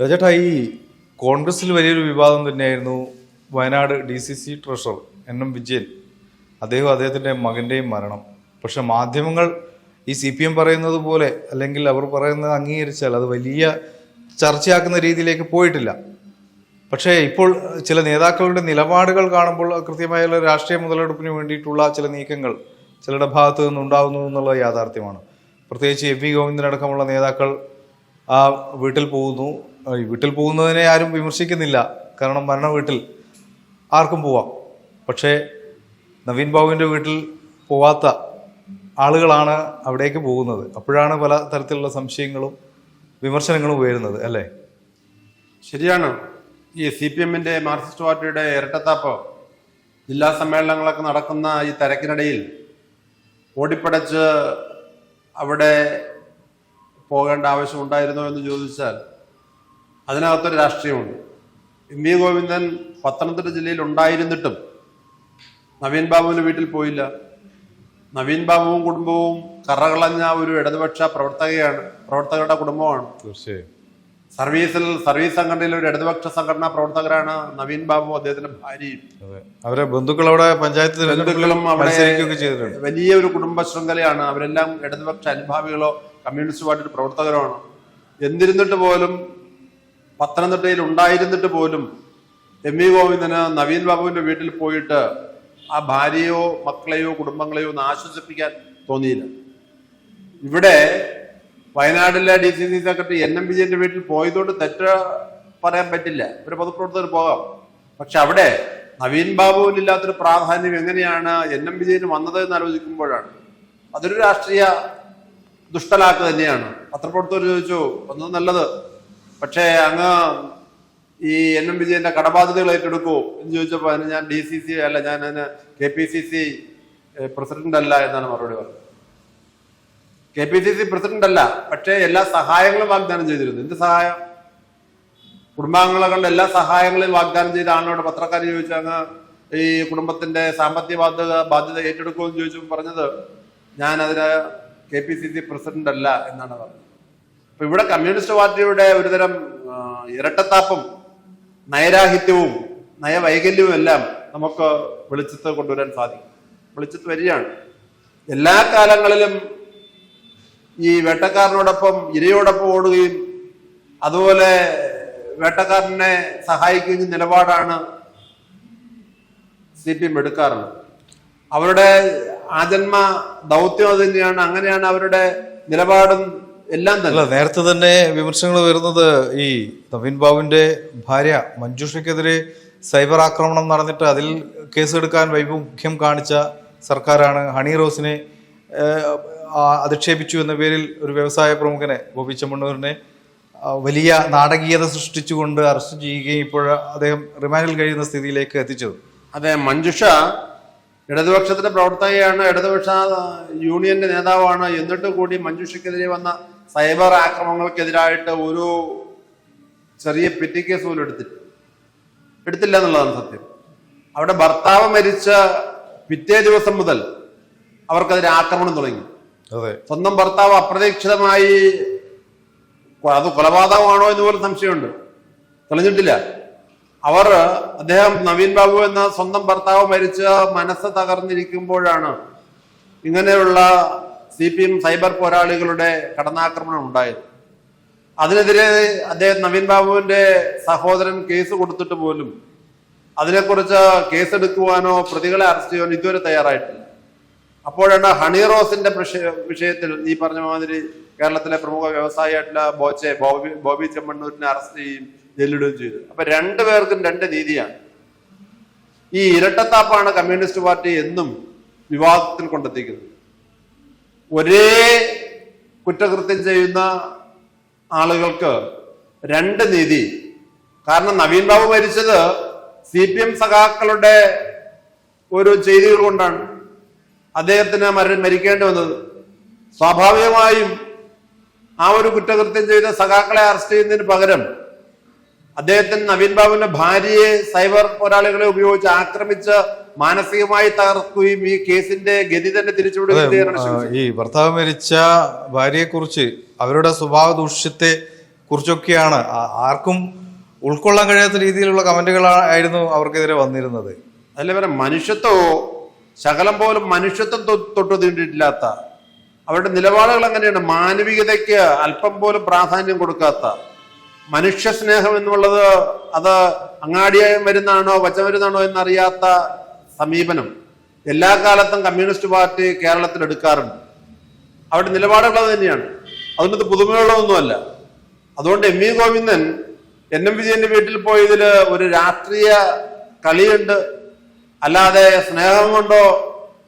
രാജേട്ടാ ഈ കോൺഗ്രസിൽ വലിയൊരു വിവാദം തന്നെയായിരുന്നു Wayanad D C C treasurer N M Vijayan. അദ്ദേഹം അദ്ദേഹത്തിന്റെ മകന്റെയും മരണം. പക്ഷെ മാധ്യമങ്ങൾ ഈ സി പി എം പറയുന്നത് പോലെ അല്ലെങ്കിൽ അവർ പറയുന്നത് അംഗീകരിച്ചാൽ അത് വലിയ ചർച്ചയാക്കുന്ന രീതിയിലേക്ക് പോയിട്ടില്ല. പക്ഷേ ഇപ്പോൾ ചില നേതാക്കളുടെ നിലപാടുകൾ കാണുമ്പോൾ കൃത്യമായ രാഷ്ട്രീയ മുതലെടുപ്പിന് വേണ്ടിയിട്ടുള്ള ചില നീക്കങ്ങൾ ചിലരുടെ ഭാഗത്തു നിന്നുണ്ടാകുന്നു എന്നുള്ള യാഥാർത്ഥ്യമാണ്. പ്രത്യേകിച്ച് എം വി ഗോവിന്ദനടക്കമുള്ള നേതാക്കൾ ആ വീട്ടിൽ പോകുന്നു. വീട്ടിൽ പോകുന്നതിനെ ആരും വിമർശിക്കുന്നില്ല. കാരണം മരണ വീട്ടിൽ ആർക്കും പോവാം. പക്ഷേ നവീൻ ബാബുവിന്റെ വീട്ടിൽ പോവാത്ത ആളുകളാണ് അവിടേക്ക് പോകുന്നത്. അപ്പോഴാണ് പല തരത്തിലുള്ള സംശയങ്ങളും വിമർശനങ്ങളും ഉയരുന്നത് അല്ലേ? ശരിയാണ്. ഈ സി പി എമ്മിന്റെ മാർക്സിസ്റ്റ് പാർട്ടിയുടെ ഇരട്ടത്താപ്പ് ജില്ലാ സമ്മേളനങ്ങളൊക്കെ നടക്കുന്ന ഈ തിരക്കിനിടയിൽ ഓടിപ്പടച്ച് അവിടെ പോകേണ്ട ആവശ്യം ഉണ്ടായിരുന്നോ എന്ന് ചോദിച്ചാൽ അതിനകത്തൊരു രാഷ്ട്രീയമുണ്ട്. എം വി ഗോവിന്ദൻ പത്തനംതിട്ട ജില്ലയിൽ ഉണ്ടായിരുന്നിട്ടും നവീൻ ബാബുവിന്റെ വീട്ടിൽ പോയില്ല. നവീൻ ബാബുവും കുടുംബവും കറകളഞ്ഞ ഒരു ഇടതുപക്ഷ പ്രവർത്തകയാണ് പ്രവർത്തകരുടെ കുടുംബമാണ്. തീർച്ചയായും. സർവീസിൽ സർവീസ് സംഘടനയിൽ ഒരു ഇടതുപക്ഷ സംഘടനാ പ്രവർത്തകരാണ് നവീൻ ബാബു അദ്ദേഹത്തിന്റെ ഭാര്യയും. അവരെ ബന്ധുക്കൾ അവിടെ പഞ്ചായത്ത് ബന്ധുക്കളും അവിടെ വലിയ ഒരു കുടുംബ ശൃംഖലയാണ്. അവരെല്ലാം ഇടതുപക്ഷ അനുഭാവികളോ കമ്മ്യൂണിസ്റ്റ് പാർട്ടിയുടെ പ്രവർത്തകരോ ആണ്. എന്നിരുന്നിട്ട് പോലും പത്തനംതിട്ടയിൽ ഉണ്ടായിരുന്നിട്ട് പോലും എം വി ഗോവിന്ദന് നവീൻ ബാബുവിന്റെ വീട്ടിൽ പോയിട്ട് ആ ഭാര്യയോ മക്കളെയോ കുടുംബങ്ങളെയോ ഒന്ന് ആശ്വസിപ്പിക്കാൻ തോന്നിയില്ല. ഇവിടെ വയനാട്ടിലെ D C C secretary N M വിജയന്റെ വീട്ടിൽ പോയതുകൊണ്ട് തെറ്റ് പറയാൻ പറ്റില്ല. ഒരു പൊതുപ്രവർത്തകർ പോകാം. പക്ഷെ അവിടെ നവീൻ ബാബുവിനില്ലാത്തൊരു പ്രാധാന്യം എങ്ങനെയാണ് എൻ എം വിജയന് വന്നത് എന്ന് ആലോചിക്കുമ്പോഴാണ്. അതൊരു രാഷ്ട്രീയ ദുഷ്ടലാക്ക് തന്നെയാണ്. പത്രപ്രവർത്തകർ ചോദിച്ചു ഒന്നും നല്ലത് പക്ഷേ അങ്ങ് ഈ എൻ എം വിജയന്റെ കടബാധ്യതകൾ ഏറ്റെടുക്കൂ എന്ന് ചോദിച്ചപ്പോൾ അതിന് ഞാൻ ഡി സി സി അല്ല ഞാൻ അതിന് K P C C president അല്ല എന്നാണ് മറുപടി പറഞ്ഞത്. K P C C president അല്ല പക്ഷേ എല്ലാ സഹായങ്ങളും വാഗ്ദാനം ചെയ്തിരുന്നു. എന്ത് സഹായം? കുടുംബാംഗങ്ങളെ കണ്ട് എല്ലാ സഹായങ്ങളും വാഗ്ദാനം ചെയ്ത ആളിനോട് പത്രക്കാർ ചോദിച്ചു അങ്ങ് ഈ കുടുംബത്തിന്റെ സാമ്പത്തിക ബാധ്യത ബാധ്യത ഏറ്റെടുക്കുമെന്ന് ചോദിച്ചപ്പോൾ പറഞ്ഞത് ഞാൻ അതിന് K P C C president അല്ല എന്നാണ് പറഞ്ഞത്. അപ്പൊ ഇവിടെ കമ്മ്യൂണിസ്റ്റ് പാർട്ടിയുടെ ഒരുതരം ഇരട്ടത്താപ്പും നയരാഹിത്യവും നയവൈകല്യവും എല്ലാം നമുക്ക് വെളിച്ചത്ത് കൊണ്ടുവരാൻ സാധിക്കും. വെളിച്ചത്ത് വരികയാണ്. എല്ലാ കാലങ്ങളിലും ഈ വേട്ടക്കാരനോടൊപ്പം ഇരയോടൊപ്പം ഓടുകയും അതുപോലെ വേട്ടക്കാരനെ സഹായിക്കുന്ന നിലപാടാണ് സി പി എം എടുക്കാറുള്ളത്. അവരുടെ ആജന്മ ദൗത്യം തന്നെയാണ്. അങ്ങനെയാണ് അവരുടെ നിലപാടും എല്ലാം തന്നെ. നേരത്തെ തന്നെ വിമർശനങ്ങൾ വരുന്നത് ഈ നവീൻ ബാബുവിന്റെ ഭാര്യ മഞ്ജുഷയ്ക്കെതിരെ സൈബർ ആക്രമണം നടന്നിട്ട് അതിൽ കേസെടുക്കാൻ വൈമുഖ്യം കാണിച്ച സർക്കാരാണ് ഹണി റോസിനെ അധിക്ഷേപിച്ചു എന്ന പേരിൽ ഒരു വ്യവസായ പ്രമുഖനെ ഗോപി ചെമ്മണ്ണൂരിനെ വലിയ നാടകീയത സൃഷ്ടിച്ചുകൊണ്ട് അറസ്റ്റ് ചെയ്യുകയും ഇപ്പോൾ അദ്ദേഹം റിമാൻഡിൽ കഴിയുന്ന സ്ഥിതിയിലേക്ക് എത്തിച്ചത് അതെ മഞ്ജുഷ ഇടതുപക്ഷത്തിന്റെ പ്രവർത്തകയാണ് ഇടതുപക്ഷ യൂണിയന്റെ നേതാവാണ്. എന്നിട്ട് കൂടി മഞ്ജുഷയ്ക്കെതിരെ വന്ന സൈബർ ആക്രമണങ്ങൾക്കെതിരായിട്ട് ഒരു ചെറിയ പെറ്റി കേസ് പോലും എടുത്തിട്ട് എടുത്തില്ല എന്നുള്ളതാണ് സത്യം. അവിടെ ഭർത്താവ് മരിച്ച പിറ്റേ ദിവസം മുതൽ അവർക്കെതിരെ ആക്രമണം തുടങ്ങി. അതെ. സ്വന്തം ഭർത്താവ് അപ്രതീക്ഷിതമായി അത് കൊലപാതകമാണോ എന്ന് പോലും സംശയമുണ്ട്. തെളിഞ്ഞിട്ടില്ല. അവർ അദ്ദേഹം നവീൻ ബാബു എന്ന സ്വന്തം ഭർത്താവ് മരിച്ച് മനസ്സ് തകർന്നിരിക്കുമ്പോഴാണ് ഇങ്ങനെയുള്ള സി പി എം സൈബർ പോരാളികളുടെ കടന്നാക്രമണം ഉണ്ടായത്. അതിനെതിരെ അദ്ദേഹം നവീൻ ബാബുവിന്റെ സഹോദരൻ കേസ് കൊടുത്തിട്ട് പോലും അതിനെക്കുറിച്ച് കേസെടുക്കുവാനോ പ്രതികളെ അറസ്റ്റ് ചെയ്യാനോ ഇതുവരെ തയ്യാറായിട്ടില്ല. അപ്പോഴാണ് ഹണി റോസിന്റെ വിഷയത്തിൽ ഈ പറഞ്ഞ മാതിരി കേരളത്തിലെ പ്രമുഖ വ്യവസായിയായിട്ടുള്ള ബോച്ചെ ബോബി ബോബി ചെമ്മണ്ണൂരിനെ അറസ്റ്റ് ചെയ്യും ജയിലിടുകയും ചെയ്തു. അപ്പൊ രണ്ടു പേർക്കും രണ്ട് രീതിയാണ്. ഈ ഇരട്ടത്താപ്പാണ് കമ്മ്യൂണിസ്റ്റ് പാർട്ടി എന്നും വിവാദത്തിൽ കൊണ്ടെത്തിക്കുന്നത്. ഒരേ കുറ്റകൃത്യം ചെയ്യുന്ന ആളുകൾക്ക് രണ്ട് നീതി. കാരണം നവീൻ ബാബു മരിച്ചത് സി പി എം സഖാക്കളുടെ ഒരു ചെയ്തികൾ കൊണ്ടാണ്. അദ്ദേഹത്തിന് മര മരിക്കേണ്ടി വന്നത്. സ്വാഭാവികമായും ആ ഒരു കുറ്റകൃത്യം ചെയ്ത സഖാക്കളെ അറസ്റ്റ് ചെയ്യുന്നതിന് പകരം അദ്ദേഹത്തിന് നവീൻ ബാബുവിന്റെ ഭാര്യയെ സൈബർ പോരാളികളെ ഉപയോഗിച്ച് ആക്രമിച്ച് മാനസികമായി തകർക്കുകയും ഈ കേസിന്റെ ഗതി തന്നെ തിരിച്ചുവിടുകയും ഈ ഭർത്താവ് മരിച്ച ഭാര്യയെക്കുറിച്ച് അവരുടെ സ്വഭാവ ദൂഷ്യത്തെ കുറിച്ചൊക്കെയാണ് ആർക്കും ഉൾക്കൊള്ളാൻ കഴിയാത്ത രീതിയിലുള്ള കമന്റുകളായിരുന്നു അവർക്കെതിരെ വന്നിരുന്നത്. അല്ല വരെ മനുഷ്യത്വമോ ശകലം പോലും മനുഷ്യത്വം തൊട്ടു തീണ്ടിയിട്ടില്ലാത്ത അവരുടെ നിലപാടുകൾ അങ്ങനെയാണ് മാനവികതയ്ക്ക് അല്പം പോലും പ്രാധാന്യം കൊടുക്കാത്ത മനുഷ്യ സ്നേഹം എന്നുള്ളത് അത് അങ്ങാടിയെ വരുന്നാണോ വച്ച വരുന്നാണോ എന്നറിയാത്ത സമീപനം എല്ലാ കാലത്തും കമ്മ്യൂണിസ്റ്റ് പാർട്ടി കേരളത്തിൽ എടുക്കാറുണ്ട്. അവിടെ നിലപാടുകൾ അത് തന്നെയാണ് അതുകൊണ്ട് പുതുമയുള്ളതൊന്നുമല്ല. അതുകൊണ്ട് M V Govindan N M വിജയന്റെ വീട്ടിൽ പോയതിൽ ഒരു രാഷ്ട്രീയ കളിയുണ്ട്. അല്ലാതെ സ്നേഹം കൊണ്ടോ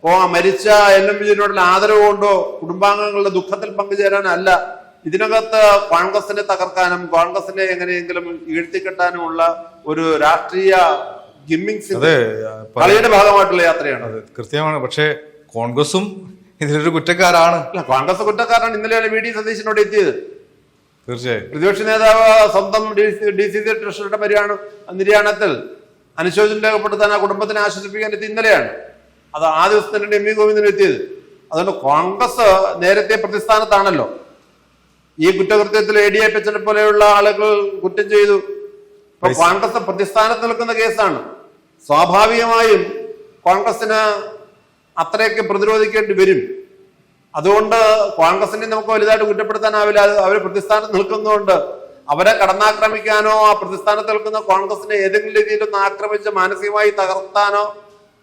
ഓ മരിച്ച എൻ എം വിജയനോടുള്ള ആദരവ് കൊണ്ടോ കുടുംബാംഗങ്ങളുടെ ദുഃഖത്തിൽ പങ്കുചേരാനല്ല. ഇതിനകത്ത് കോൺഗ്രസിനെ തകർക്കാനും കോൺഗ്രസിനെ എങ്ങനെയെങ്കിലും വീഴ്ത്തിക്കെട്ടാനുമുള്ള ഒരു രാഷ്ട്രീയ ഗിമ്മിങ്സ് അതെ കളിയുടെ ഭാഗമായിട്ടുള്ള യാത്രയാണ്. അത് കൃത്യമാണ്. പക്ഷേ കോൺഗ്രസും ഇതിലൊരു കുറ്റക്കാരാണ്. കോൺഗ്രസ് കുറ്റക്കാരാണ് ഇന്നലെയാണ് വി ഡി സതീശനോട് എത്തിയത്. തീർച്ചയായും. പ്രതിപക്ഷ നേതാവ് സ്വന്തം ഡി സി സി ട്രഷറിയുടെ പരിയാണ് നിര്യാണത്തിൽ അനുശോചനം രേഖപ്പെടുത്താൻ ആ കുടുംബത്തിനെ ആശ്വസിപ്പിക്കാൻ എത്തി ഇന്നലെയാണ്. അത് ആ ദിവസം തന്നെ എം വി ഗോവിന്ദൻ എത്തിയത്. അതുകൊണ്ട് കോൺഗ്രസ് നേരത്തെ പ്രതിസ്ഥാനത്താണല്ലോ. ഈ കുറ്റകൃത്യത്തിൽ എ ഡി എ പോലെയുള്ള ആളുകൾ കുറ്റം ചെയ്തു. ഇപ്പൊ കോൺഗ്രസ് പ്രതിസ്ഥാനത്ത് നിൽക്കുന്ന കേസാണ്. സ്വാഭാവികമായും കോൺഗ്രസിന് അത്രയൊക്കെ പ്രതിരോധിക്കേണ്ടി വരും. അതുകൊണ്ട് കോൺഗ്രസിനെ നമുക്ക് വലുതായിട്ട് കുറ്റപ്പെടുത്താനാവില്ല. അവർ പ്രതിസ്ഥാനത്ത് നിൽക്കുന്നതുകൊണ്ട് അവരെ കടന്നാക്രമിക്കാനോ ആ പ്രതിസ്ഥാനത്ത് നിൽക്കുന്ന കോൺഗ്രസിനെ ഏതെങ്കിലും രീതിയിലൊന്ന് ആക്രമിച്ച് മാനസികമായി തകർത്താനോ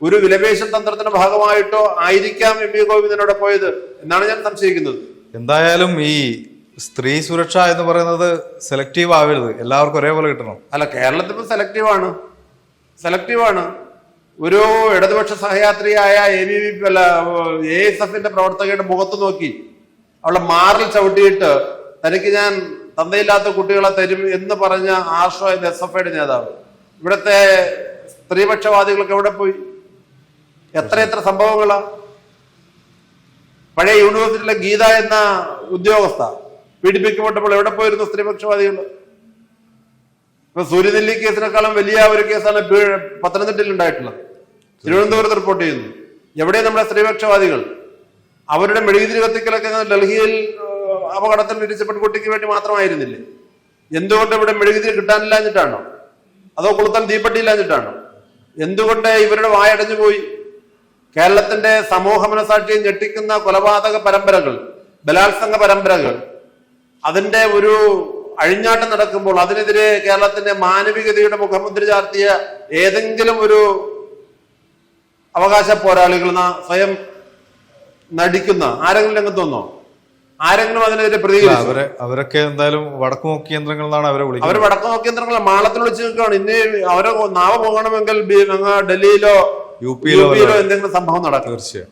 ഒരു വിലപേശ തന്ത്രത്തിന്റെ ഭാഗമായിട്ടോ ആയിരിക്കാം എം വി ഗോവിന്ദനോട് പോയത് എന്നാണ് ഞാൻ സംശയിക്കുന്നത്. എന്തായാലും ഈ സ്ത്രീ സുരക്ഷ എന്ന് പറയുന്നത് സെലക്റ്റീവ് ആവരുത്. എല്ലാവർക്കും ഒരേപോലെ കിട്ടണം. അല്ല കേരളത്തിൽ ഇപ്പം സെലക്റ്റീവാണ് സെലക്റ്റീവാണ് ഒരു ഇടതുപക്ഷ സഹയാത്രിയായ എ ബി വി അല്ല എ എസ് എഫിന്റെ പ്രവർത്തകയുടെ മുഖത്ത് നോക്കി അവളെ മാറിൽ ചവിട്ടിയിട്ട് തനിക്ക് ഞാൻ തന്തയില്ലാത്ത കുട്ടികളെ തരും എന്ന് പറഞ്ഞ ആർഷോ എന്ന എസ് എഫ് ഐയുടെ നേതാവ്. ഇവിടുത്തെ സ്ത്രീപക്ഷവാദികൾക്ക് എവിടെ പോയി? എത്ര എത്ര സംഭവങ്ങളാ? പഴയ യൂണിവേഴ്സിറ്റിയിലെ ഗീത എന്ന ഉദ്യോഗസ്ഥ. പീഡിപ്പിക്കപ്പെട്ടപ്പോൾ എവിടെ പോയിരുന്നു സ്ത്രീപക്ഷവാദികൾ ഇപ്പൊ സൂര്യനെല്ലി കേസിനേക്കാളും വലിയ ഒരു കേസാണ് പത്തനംതിട്ടയിൽ ഉണ്ടായിട്ടുള്ളത്. തിരുവനന്തപുരത്ത് റിപ്പോർട്ട് ചെയ്യുന്നു. എവിടെ നമ്മുടെ സ്ത്രീപക്ഷവാദികൾ അവരുടെ മെഴുകുതിരി കത്തിക്കലൊക്കെ ഡൽഹിയിൽ അപകടത്തിൽ മരിച്ച പെൺകുട്ടിക്ക് വേണ്ടി മാത്രമായിരുന്നില്ലേ? എന്തുകൊണ്ട് ഇവിടെ മെഴുകുതിരി കിട്ടാനില്ലാഞ്ഞിട്ടാണോ അതോ കൊളുത്താൻ തീപ്പെട്ടിയില്ലാഞ്ഞിട്ടാണോ എന്തുകൊണ്ട് ഇവരുടെ വായടഞ്ഞു പോയി? കേരളത്തിന്റെ സമൂഹ മനസാക്ഷിയെ ഞെട്ടിക്കുന്ന കൊലപാതക പരമ്പരകൾ ബലാത്സംഗ പരമ്പരകൾ അതിന്റെ ഒരു അഴിഞ്ഞാട്ടം നടക്കുമ്പോൾ അതിനെതിരെ കേരളത്തിന്റെ മാനവികതയുടെ മുഖമുദ്ര ചാർത്തിയ ഏതെങ്കിലും ഒരു അവകാശ പോരാളികൾ സ്വയം നടിക്കുന്ന ആരെങ്കിലും രംഗത്ത് വന്നോ? ആരെങ്കിലും അതിനെതിരെ പ്രതികരിച്ചു? അവരെ അവരൊക്കെ എന്തായാലും വടക്കു നോക്കി യന്ത്രങ്ങൾ എന്നാണ് അവരെ അവർ വിളിക്കുന്നത് വടക്കു നോക്കിയന്ത്രങ്ങളെ മാളത്തിൽ വിളിച്ചു നിൽക്കുകയാണ്. ഇനി അവരെ നാവ് പോകണമെങ്കിൽ ഡൽഹിയിലോ യു പിയിലോ എന്തെങ്കിലും സംഭവം നടക്കും. തീർച്ചയായും.